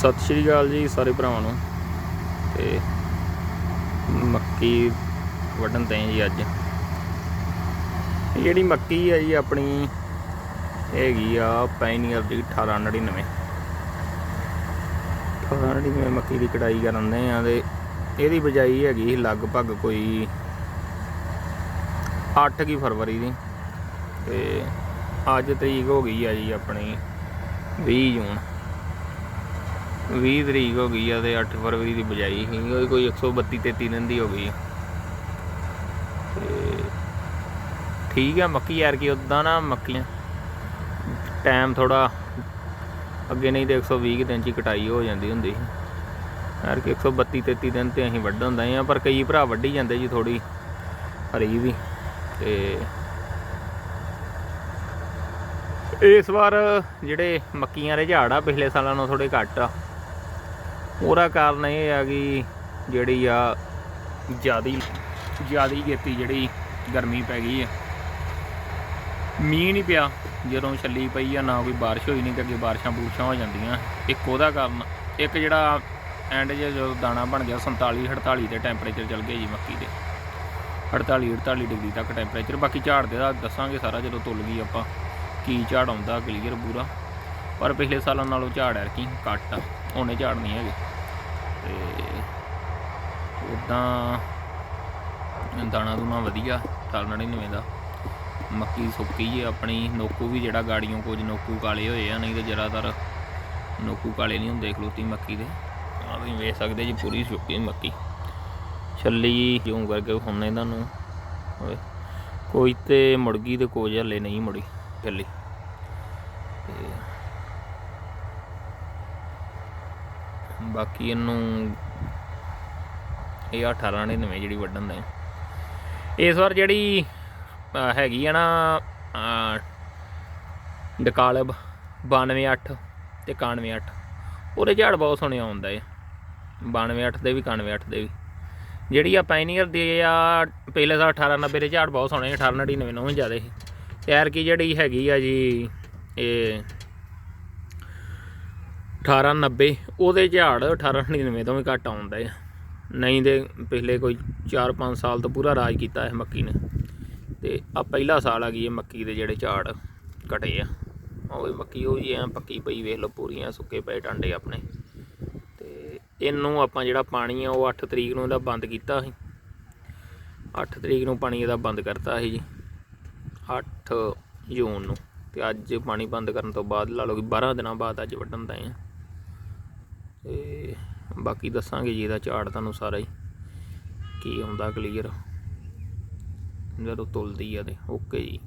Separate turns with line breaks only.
ਸਤਿ ਸ਼੍ਰੀ ਅਕਾਲ ਜੀ ਸਾਰੇ ਭਰਾਵਾਂ ਨੂੰ। ਤੇ ਮੱਕੀ ਵੱਢਣ ਤੇ ਜੀ ਅੱਜ। ਜਿਹੜੀ ਮੱਕੀ ਹੈ ਜੀ ਆਪਣੀ, ਹੈਗੀ ਆ ਪਾਇਨੀਅਰ ਦੀ 1899 1899 ਮੱਕੀ ਦੀ ਕਟਾਈ ਕਰਨ ਦੇ ਆ ਤੇ ਇਹਦੀ ਬਜਾਈ ਹੈਗੀ ਸੀ ਲਗਭਗ ਕੋਈ 8 ਕੀ ਫਰਵਰੀ ਦੀ। ਤੇ ਅੱਜ ਤਰੀਕ ਹੋ ਗਈ ਆ ਜੀ ਆਪਣੀ 20 ਜੂਨ। 20 ਤਰੀਕ ਹੋ ਗਈ ਆ ਤੇ 8 ਫਰਵਰੀ ਦੀ ਬਜਾਈ ਸੀ। ਉਹ ਕੋਈ 132 33 ਦਿਨ ਦੀ ਹੋ ਗਈ ਆ। ਤੇ ਠੀਕ ਆ ਮੱਕੀ ਯਾਰ ਕੀ ਉਦਾਂ ਨਾ ਮੱਕੀਆਂ। ਟਾਈਮ ਥੋੜਾ ਅੱਗੇ ਨਹੀਂ ਤੇ 120 ਕੁ ਦਿਨ ਚ ਕਟਾਈ ਹੋ ਜਾਂਦੀ ਹੁੰਦੀ ਸੀ। ਯਾਰ ਕਿ 132 33 ਦਿਨ ਤੇ ਅਸੀਂ ਵੱਢ ਹੁੰਦੇ ਆ, ਪਰ ਕਈ ਭਰਾ ਵੱਢੀ ਜਾਂਦੇ ਜੀ ਥੋੜੀ ਹਰੀ ਵੀ। ਤੇ ਇਸ ਵਾਰ ਜਿਹੜੇ ਮੱਕੀਆਂ ਦੇ ਝਾੜ ਆ, ਪਿਛਲੇ ਸਾਲਾਂ ਨਾਲੋਂ ਥੋੜੇ ਘੱਟ ਆ। ਉਹਦਾ ਕਾਰਨ ਇਹ ਆ ਕਿ ਜਿਹੜੀ ਆ ਜਿਆਦੀ ਜਿਆਦੀ ਗੇਤੀ ਜਿਹੜੀ ਗਰਮੀ ਪੈ ਗਈ ਆ। ਮੀਂਹ ਨਹੀਂ ਪਿਆ, ਜਦੋਂ ਛੱਲੀ ਪਈ ਆ, ਨਾ ਕੋਈ ਬਾਰਿਸ਼ ਹੋਈ ਨਹੀਂ ਤੇ ਅੱਗੇ ਬਾਰਿਸ਼ਾਂ ਬੂਰਸ਼ਾਂ ਹੋ ਜਾਂਦੀਆਂ। ਇੱਕ ਉਹਦਾ ਕਾਰਨ, ਇੱਕ ਜਿਹੜਾ ਐਂਡ 'ਚ ਜਦੋਂ ਦਾਣਾ ਬਣ ਗਿਆ 47 48 ਦੇ ਟੈਂਪਰੇਚਰ ਚੱਲ ਗਿਆ ਜੀ ਮੱਕੀ ਦੇ। 48 48 ਡਿਗਰੀ ਤੱਕ ਟੈਂਪਰੇਚਰ ਬਾਕੀ ਝਾੜ ਦੇ ਦਾ ਦੱਸਾਂਗੇ ਸਾਰਾ ਜਦੋਂ ਤੁੱਲ ਗਈ ਆਪਾਂ, ਕੀ ਝਾੜ ਆਉਂਦਾ ਕਲੀਅਰ ਪੂਰਾ। ਪਰ ਪਿਛਲੇ ਸਾਲਾਂ ਨਾਲੋਂ ਝਾੜ ਹੈ ਕਿ ਘੱਟ ਆ, ਉਹਨੇ ਝਾੜ ਨਹੀਂ ਹੈਗੇ। ਤੇ ਉਦਾਂ ਦਾਣਾ ਦੂਣਾ ਵਧੀਆ 99 ਦਾ। ਮੱਕੀ ਸੁੱਕੀ ਹੈ ਆਪਣੀ, ਨੋਕੂ ਵੀ ਜਿਹੜਾ ਗਾੜੀਆਂ ਕੁਝ ਨੋਕੂ ਕਾਲੇ ਹੋਏ ਆ, ਨਹੀਂ ਤੇ ਜ਼ਿਆਦਾਤਰ ਨੋਕੂ ਕਾਲੇ ਨਹੀਂ ਹੁੰਦੇ, ਖਲੋਤੀ ਮੱਕੀ ਦੇ। ਆ ਤੁਸੀਂ ਵੇਖ ਸਕਦੇ ਜੀ, ਪੂਰੀ ਸੁੱਕੀ ਮੱਕੀ। ਛੱਲੀ ਜਿਉਂ ਕਰਕੇ ਹੁੰਨੇ ਤੁਹਾਨੂੰ। ਓਏ, ਕੋਈ ਤੇ ਮੁੜ ਗਈ ਤੇ ਕੋਈ ਹਲੇ ਨਹੀਂ ਮੁੜੀ, ਛੱਲੀ। ਤੇ ਬਾਕੀ ਇਹਨੂੰ ਇਹ 1899 ਜਿਹੜੀ ਵੱਢਣ ਦਾ। ਹੈ। ਇਸ ਵਾਰ ਜਿਹੜੀ ਹੈਗੀ ਆ ਨਾ ਅਹ, ਡਕਾਲਬ 928 ਤੇ 918 ਉਹਦੇ ਝਾੜ ਬਹੁਤ ਸੋਹਣੇ ਆਉਂਦਾ ਏ 928 ਦੇ ਵੀ 918 ਦੇ ਵੀ। ਜਿਹੜੀ ਆ ਪਾਇਨੀਅਰ ਦੀ ਆ ਪਹਿਲੇ ਸਾਲ 1890 ਦੇ ਝਾੜ ਬਹੁਤ ਸੋਹਣੇ 1899 ਨੂੰ ਵੀ ਜ਼ਿਆਦਾ ਸੀ। ਯਾਰ ਕੀ ਜਿਹੜੀ ਹੈਗੀ ਆ ਜੀ ਇਹ 1890 ਉਹਦੇ ਝਾੜ 1899 ਤੋਂ ਵੀ ਘੱਟ ਆਉਂਦਾ ਹੈ। ਨਹੀਂ ਤੇ ਪਿਛਲੇ ਕੋਈ 4-5 ਸਾਲ ਤੋਂ ਪੂਰਾ ਰਾਜ ਕੀਤਾ ਹੈ ਮੱਕੀ ਨੇ। ਤੇ ਆ ਪਹਿਲਾ ਸਾਲ ਆ ਗਈ ਇਹ ਮੱਕੀ ਦੇ ਜਿਹੜੇ ਝਾੜ ਘਟੇ ਆ। ਉਹ ਵੀ ਮੱਕੀ ਉਹ ਜੀ ਐ ਪੱਕੀ ਪਈ, ਵੇਖ ਲਓ ਪੂਰੀਆਂ ਸੁੱਕੇ ਪਏ ਟਾਂਡੇ ਆਪਣੇ। ਤੇ ਇਹਨੂੰ ਆਪਾਂ ਜਿਹੜਾ ਪਾਣੀ ਆ, ਉਹ 8 ਤਰੀਕ ਨੂੰ ਇਹਦਾ ਬੰਦ ਕੀਤਾ ਸੀ। 8 ਤਰੀਕ ਨੂੰ ਪਾਣੀ ਇਹਦਾ ਬੰਦ ਕਰਤਾ ਸੀ ਜੀ 8 ਜੂਨ ਨੂੰ। ਤੇ ਅੱਜ ਪਾਣੀ ਬੰਦ ਕਰਨ ਤੋਂ ਬਾਅਦ ਲਾ ਲਓ ਕਿ 12 ਦਿਨਾਂ ਬਾਅਦ ਅੱਜ ਵੱਢਣ ਦਾ ਹੈ ਤੇ ਬਾਕੀ ਦੱਸਾਂਗੇ ਜੀ ਇਹਦਾ ਝਾੜ ਤੁਹਾਨੂੰ ਸਾਰਾ ਹੀ, ਕੀ ਹੁੰਦਾ ਕਲੀਅਰ ਜਦੋਂ ਤੁਲਦੀ ਆ ਤੇ ਓਕੇ ਜੀ।